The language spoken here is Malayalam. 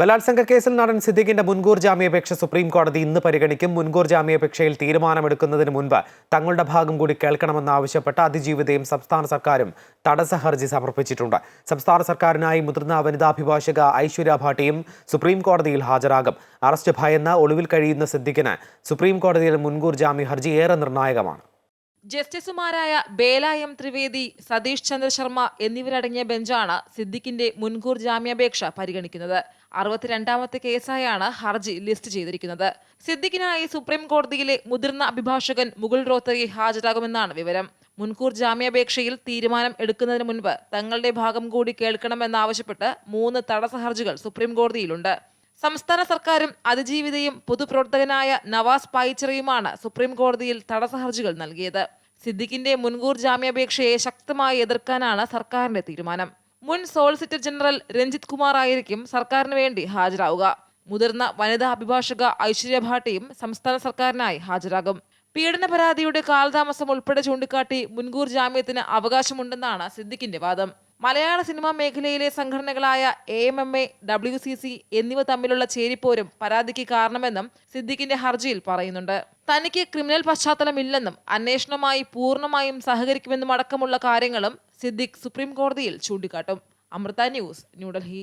ബലാത്സംഗ കേസിൽ നടൻ സിദ്ദിഖിന്റെ മുൻകൂർ ജാമ്യാപേക്ഷ സുപ്രീം കോടതി ഇന്ന് പരിഗണിക്കും. മുൻകൂർ ജാമ്യാപേക്ഷയിൽ തീരുമാനമെടുക്കുന്നതിന് മുൻപ് തങ്ങളുടെ ഭാഗം കൂടി കേൾക്കണമെന്നാവശ്യപ്പെട്ട് അതിജീവിതയും സംസ്ഥാന സർക്കാരും തടസ്സ ഹർജി സമർപ്പിച്ചിട്ടുണ്ട്. സംസ്ഥാന സർക്കാരിനായി മുതിർന്ന വനിതാഭിഭാഷക ഐശ്വര്യ ഭാട്ടിയും സുപ്രീം കോടതിയിൽ ഹാജരാകും. അറസ്റ്റ് ഭയന്ന് ഒളിവിൽ കഴിയുന്ന സിദ്ദിഖിന് സുപ്രീം കോടതിയിൽ മുൻകൂർ ജാമ്യ ഹർജി ഏറെ നിർണായകമാണ്. ജസ്റ്റിസുമാരായ ബേല എം ത്രിവേദി സതീഷ് ചന്ദ്ര ശർമ്മ എന്നിവരടങ്ങിയ ബെഞ്ചാണ് സിദ്ദിഖിന്റെ മുൻകൂർ ജാമ്യാപേക്ഷ പരിഗണിക്കുന്നത്. അറുപത്തിരണ്ടാമത്തെ കേസായാണ് ഹർജി ലിസ്റ്റ് ചെയ്തിരിക്കുന്നത്. സിദ്ദിഖിനായി സുപ്രീം കോടതിയിലെ മുതിർന്ന അഭിഭാഷകൻ മുകുൾ റോത്തഗി ഹാജരാകുമെന്നാണ് വിവരം. മുൻകൂർ ജാമ്യാപേക്ഷയിൽ തീരുമാനം എടുക്കുന്നതിന് മുൻപ് തങ്ങളുടെ ഭാഗം കൂടി കേൾക്കണമെന്നാവശ്യപ്പെട്ട് മൂന്ന് തടസ്സ ഹർജികൾ സുപ്രീം കോടതിയിലുണ്ട്. സംസ്ഥാന സർക്കാരും അതിജീവിതയും പൊതുപ്രവർത്തകനായ നവാസ് പായിച്ചറയുമാണ് സുപ്രീം കോടതിയിൽ തടസ്സ ഹർജികൾ നൽകിയത്. സിദ്ദിഖിന്റെ മുൻകൂർ ജാമ്യാപേക്ഷയെ ശക്തമായി എതിർക്കാനാണ് സർക്കാരിന്റെ തീരുമാനം. മുൻ സോളിസിറ്റർ ജനറൽ രഞ്ജിത് കുമാർ ആയിരിക്കും സർക്കാരിന് വേണ്ടി ഹാജരാവുക. മുതിർന്ന വനിതാ അഭിഭാഷക ഐശ്വര്യ ഭാട്ടിയും സംസ്ഥാന സർക്കാരിനായി ഹാജരാകും. പീഡന പരാതിയുടെ കാലതാമസം ഉൾപ്പെടെ ചൂണ്ടിക്കാട്ടി മുൻകൂർ ജാമ്യത്തിന് അവകാശമുണ്ടെന്നാണ് സിദ്ദിഖിന്റെ വാദം. മലയാള സിനിമാ മേഖലയിലെ സംഘടനകളായ A M M A W C C എന്നിവ തമ്മിലുള്ള ചേരിപ്പോരും പരാതിക്ക് കാരണമെന്നും സിദ്ദിഖിന്റെ ഹർജിയിൽ പറയുന്നുണ്ട്. തനിക്ക് ക്രിമിനൽ പശ്ചാത്തലമില്ലെന്നും അന്വേഷണമായി പൂർണമായും സഹകരിക്കുമെന്നും അടക്കമുള്ള കാര്യങ്ങളും സിദ്ദിഖ് സുപ്രീം കോടതിയിൽ ചൂണ്ടിക്കാട്ടും. അമൃത ന്യൂസ് ന്യൂഡൽഹി.